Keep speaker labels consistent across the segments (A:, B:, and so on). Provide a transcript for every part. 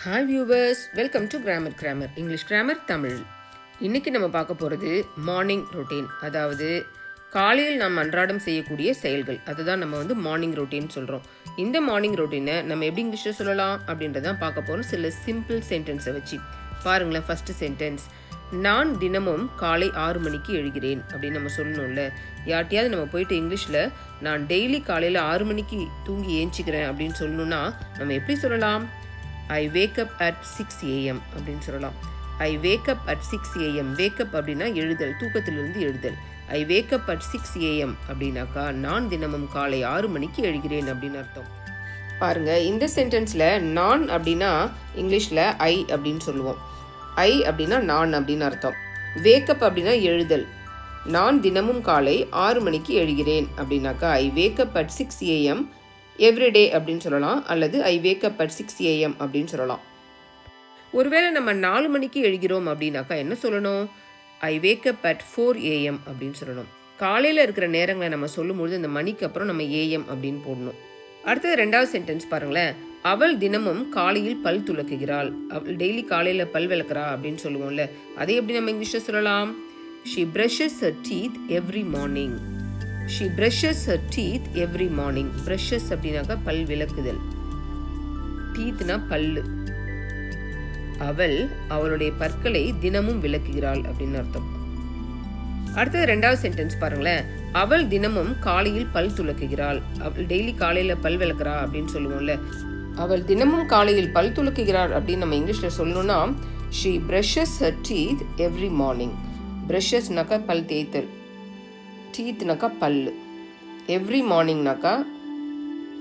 A: Hi viewers welcome to grammar grammar English grammar Tamil இன்றைக்கி நம்ம பார்க்க போகிறது மார்னிங் ரொட்டீன் அதாவது காலையில் நாம் அன்றாடம் செய்யக்கூடிய செயல்கள். அதுதான் நம்ம வந்து மார்னிங் ரொட்டீன் சொல்கிறோம் இந்த மார்னிங் ரொட்டீனை நம்ம எப்படி இங்கிலீஷில் சொல்லலாம் அப்படின்றதான் பார்க்க போகிறோம் சில சிம்பிள் சென்டென்ஸை வச்சு. பாருங்களேன் ஃபஸ்ட்டு சென்டென்ஸ் நான் தினமும் காலை ஆறு மணிக்கு எழுகிறேன் அப்படின்னு நம்ம சொல்லணும்ல. யார்ட்டையாவது நம்ம போயிட்டு இங்கிலீஷில் நான் டெய்லி காலையில் ஆறு மணிக்கு தூங்கி ஏஞ்சிக்கிறேன் அப்படின்னு சொல்லணும்னா நம்ம எப்படி சொல்லலாம்? I wake up at six AM அப்படின்னு சொல்லலாம். I wake up at six AM wake up அப்படின்னா எழுதல் தூக்கத்திலிருந்து எழுதல். I wake up at six AM அப்படின்னாக்கா நான் தினமும் காலை ஆறு மணிக்கு எழுகிறேன் அப்படின்னு அர்த்தம். பாருங்க இந்த சென்டென்ஸில் நான் அப்படின்னா இங்கிலீஷில் ஐ அப்படின்னு சொல்லுவோம். ஐ அப்படின்னா நான் அப்படின்னு அர்த்தம். வேக்கப் அப்படின்னா எழுதல். நான் தினமும் காலை ஆறு மணிக்கு எழுகிறேன் அப்படின்னாக்கா I wake up at six AM everyday அப்படின்னு சொல்லலாம் அல்லது I wake up at six AM அப்படின்னு சொல்லலாம். ஒருவேளை நம்ம நாலு மணிக்கு எழுகிறோம் அப்படின்னாக்கா என்ன சொல்லணும்? I wake up at four AM அப்படின்னு சொல்லணும். காலையில் இருக்கிற நேரங்களை நம்ம சொல்லும்பொழுது இந்த மணிக்கு அப்புறம் நம்ம ஏஎம் அப்படின்னு போடணும். அடுத்தது ரெண்டாவது சென்டென்ஸ் பாருங்களேன். அவள் தினமும் காலையில் பல் துலக்குகிறாள். அவள் டெய்லி காலையில் பல் விளக்குறா அப்படின்னு சொல்லுவோம்ல அதை எப்படி நம்ம இங்கிலீஷில் சொல்லலாம்? She brushes a teeth every morning she brushes her teeth every morning brushes அப்படின்னாக்கா பல் விளக்குதல். டீத்னா பல்லு. அவள் அவளுடைய பற்களை தினமும் விளக்குகிறாள் அப்படின்னு அர்த்தம். அடுத்தது ரெண்டாவது சென்டென்ஸ் பாருங்களேன். அவள் தினமும் காலையில் பல் துலக்குகிறாள் அவள் டெய்லி காலையில பல் விளக்குறா அப்படின்னு சொல்லுவோம்ல. அவள் தினமும் காலையில் பல் துலக்குகிறாள் அப்படின்னு நம்ம இங்கிலீஷ்ல சொல்லணும்னா she brushes her teeth every morning ப்ரஷஸ்னாக்கா பல் தேய்த்தல். டீத்னாக்கா பல்லு. எவ்ரி மார்னிங்னாக்கா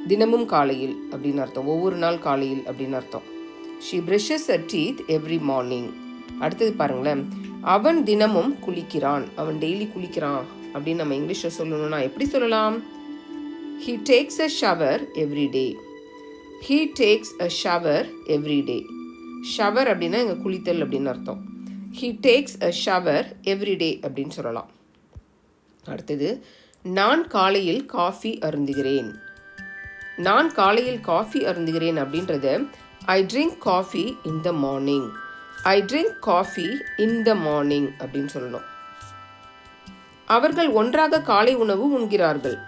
A: தினமும் காலையில் அப்படின்னு அர்த்தம். ஒவ்வொரு நாள் காலையில் அப்படின்னு அர்த்தம். She brushes a teeth every morning அடுத்தது பாருங்களேன். அவன் தினமும் குளிக்கிறான். அவன் டெய்லி குளிக்கிறான் அப்படின்னு நம்ம இங்கிலீஷில் சொல்லணும்னா எப்படி சொல்லலாம்? He takes a shower every day he takes a shower every day shower அப்படின்னா இங்கே குளித்தல் அப்படின்னு அர்த்தம். He takes a shower every day அப்படின்னு சொல்லலாம். அடுத்தது நான் காலையில் காஃபி அருந்துகிறேன். நான் காலையில் காஃபி அருந்துகிறேன் அப்படின்றத I drink coffee in the morning I drink coffee in the morning அப்படின்னு சொல்லணும். அவர்கள் ஒன்றாக காலை உணவு உண்கிறார்கள்.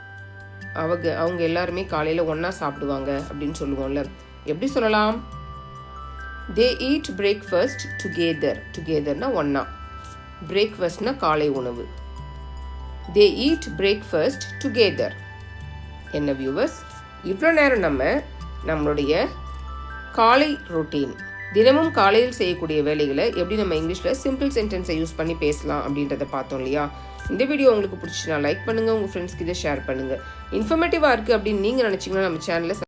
A: அவங்க அவங்க எல்லாருமே காலையில் ஒன்றா சாப்பிடுவாங்க அப்படின்னு சொல்லுவோம்ல. எப்படி சொல்லலாம்? தே ஈட் பிரேக்ஃபாஸ்ட் டுகெதர் டுகெதர்னா ஒன்றா பிரேக்ஃபாஸ்ட்னா காலை உணவு. தே ஈட் பிரேக்ஃபாஸ்ட் டுகெதர் என்ன வியூவர்ஸ் இவ்வளோ நேரம் நம்ம நம்மளுடைய காலை ரொட்டீன் தினமும் காலையில் செய்யக்கூடிய வேலைகளை எப்படி நம்ம இங்கிலீஷில் சிம்பிள் சென்டென்ஸை யூஸ் பண்ணி பேசலாம் அப்படின்றத பார்த்தோம் இல்லையா? இந்த வீடியோ உங்களுக்கு பிடிச்சினா லைக் பண்ணுங்கள் உங்கள் ஃப்ரெண்ட்ஸ்க்கு இதை ஷேர் பண்ணுங்கள் இன்ஃபர்மேட்டிவாக இருக்குது அப்படின்னு நீங்கள் நினச்சிங்கன்னா நம்ம சேனலில்